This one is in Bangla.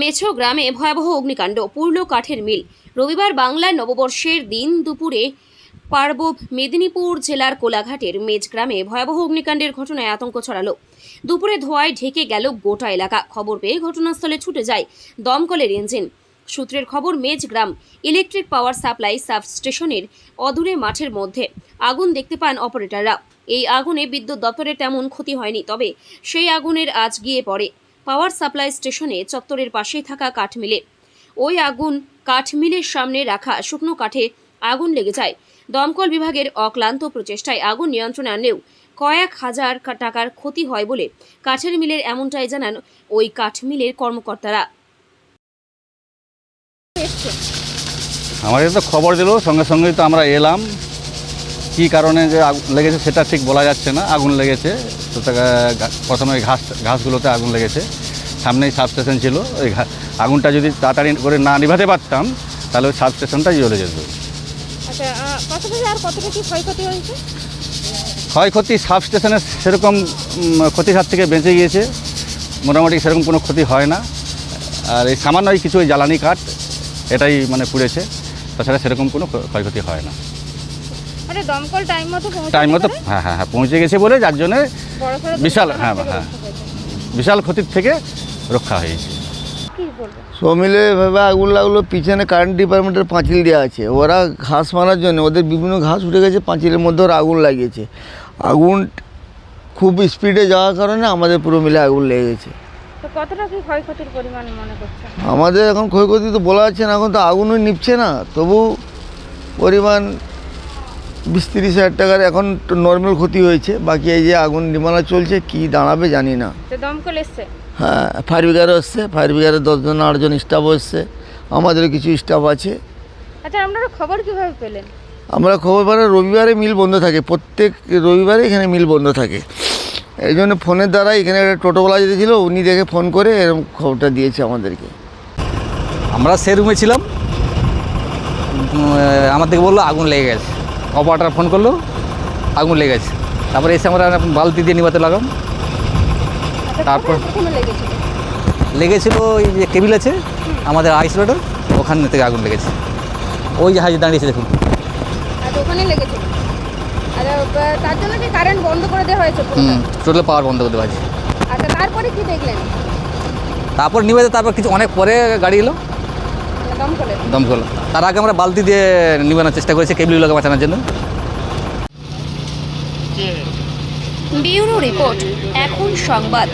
মেছো গ্রামে ভয়াবহ অগ্নিকাণ্ড পুরল কাঠের মিল। রবিবার বাংলার নববর্ষের দিন দুপুরে পার্বব মেদিনীপুর জেলার কোলাঘাটের মেজ গ্রামে ভয়াবহ অগ্নিকাণ্ডের ঘটনায় আতঙ্ক ছড়ালো। দুপুরে ধোঁয়ায় ঢেকে গেল গোটা এলাকা। খবর পেয়ে ঘটনাস্থলে ছুটে যায় দমকলের ইঞ্জিন। সূত্রের খবর, মেজ গ্রাম ইলেকট্রিক পাওয়ার সাপ্লাই সাব স্টেশনের অদূরে মাঠের মধ্যে আগুন দেখতে পান অপারেটররা। এই আগুনে বিদ্যুৎ দপ্তরের তেমন ক্ষতি হয়নি, তবে সেই আগুনের আজ গিয়ে পড়ে। পাওয়ার সাপ্লাই স্টেশনে চত্বরের পাশেই থাকা কাঠমিলে। ওই আগুন কাঠমিলের সামনে রাখা শুকনো কাঠে আগুন লেগে যায়। দমকল বিভাগের অক্লান্ত প্রচেষ্টায় আগুন নিয়ন্ত্রণে আনলেও কয়েক হাজার টাকার ক্ষতি হয় বলে কাঠের মিলের এমনটাই জানান ওই কাঠমিলের কর্মকর্তারা। আমাদের তো খবর দিল, সঙ্গে সঙ্গেই তো আমরা এলাম। কী কারণে যে আগুন লেগেছে সেটা ঠিক বলা যাচ্ছে না আগুন লেগেছে। তো প্রথমে ওই ঘাস ঘাসগুলোতে আগুন লেগেছে। সামনেই সাবস্টেশন ছিল ওই আগুনটা যদি তাড়াতাড়ি করে না নিভাতে পারতাম তাহলে ওই সাবস্টেশনটাই জ্বলে যেত। আচ্ছা ক্ষয়ক্ষতি সাবস্টেশনের সেরকম ক্ষতির হাত থেকে বেঁচে গিয়েছে। মোটামুটি সেরকম কোনো ক্ষতি হয় না। আর এই সামান্য কিছু ওই জ্বালানি কাঠ এটাই মানে পুড়েছে। তাছাড়া সেরকম কোনো ক্ষয়ক্ষতি হয় না। মানে দমকল টাইম মতো টাইম মতো হ্যাঁ হ্যাঁ হ্যাঁ পৌঁছে গেছে বলে যার জন্যে বিশাল, হ্যাঁ, হ্যাঁ। বিশাল ক্ষতির থেকে রক্ষা হয়েছে। সব মিলে এভাবে আগুন লাগল পিছনে কারেন্ট ডিপার্টমেন্টের পাঁচিল দেওয়া আছে। ওরা ঘাস মারার জন্য ওদের বিভিন্ন ঘাস উঠে গেছে পাঁচিলের মধ্যে ওরা আগুন লাগিয়েছে। আগুন খুব স্পিডে যাওয়ার কারণে আমাদের পুরো মিলে আগুন লেগে গেছে। কতটা কি ক্ষয়ক্ষতির পরিমাণ মনে করছেন? আমাদের এখন ক্ষয়ক্ষতি তো বলা যাচ্ছে না এখন তো আগুনও নিচ্ছে না। তবু পরিমাণ বিশ তিরিশ হাজার টাকার এখন নর্মাল ক্ষতি হয়েছে। বাকি এই যে আগুন নিমানা চলছে কি দাঁড়াবে জানি না। তো দমকল এসছে। হ্যাঁ ফায়ার ব্রিগেডও এসছে। ফায়ার ব্রিগেডের দশজন আটজন স্টাফও এসছে। আমাদেরও কিছু স্টাফ আছে। আচ্ছা আপনারা খবর কীভাবে পেলেন? আমরা খবর পাই রবিবারে মিল বন্ধ থাকে। প্রত্যেক রবিবারে এখানে মিল বন্ধ থাকে। এই জন্য ফোনের দ্বারা এখানে একটা টোটোওয়ালা যেতে ছিল উনি দেখে ফোন করে এরকম খবরটা দিয়েছে আমাদেরকে। আমরা সে রুমে ছিলাম। থেকে বলল আগুন লেগে গেছে। অপারেটার ফোন করল আগুন লেগে গেছে। তারপরে এসে আমরা বালতি দিয়ে নিবাতে লাগলাম। আচ্ছা তারপর? লেগেছিল? ওই যে কেবিল আছে আমাদের আইস রোডের ওখান থেকে আগুন লেগেছে। ওই জাহাজে দাঁড়িয়েছে দেখুন। আচ্ছা আচ্ছা তার জন্য কি কারেন্ট বন্ধ করে দেওয়া হয়েছে হুম টোটাল পাওয়ার বন্ধ করতে পারছি আচ্ছা তারপরে কি দেখলেন? তারপর কিছু অনেক পরে গাড়ি এলো। দমকল। তার আগে আমরা বালতি দিয়ে নিবানোর চেষ্টা করেছি কেবিলগুলোকে বাঁচানোর জন্য। ব্যুরো রিপোর্ট এখন সংবাদ।